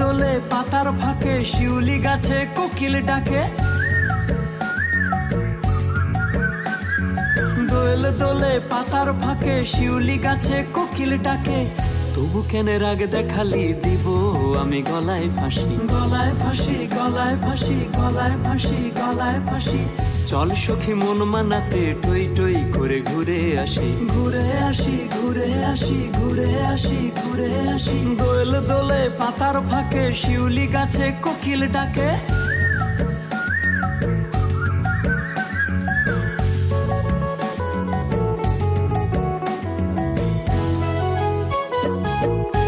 দোলে পাতার ফাঁকে শিউলি গাছে কোকিল ডাকে। দোয়েল দোলে পাতার ফাঁকে শিউলি গাছে কোকিল ডাকে। তবু কেন রাগ দেখালি দিব আমি গলায় ফাঁসি। গলায় ফাঁসি গলায় ফাঁসি গলায় ফাঁসি গলায় ফাঁসি। চল সখী মন মানাতে টই টই করে ঘুরে আসি। ঘুরে আসি ঘুরে আসি ঘুরে আসি ঘুরে আসি। দোয়েল দোলে পাতার ফাঁকে শিউলি গাছে কোকিল ডাকে। Bye.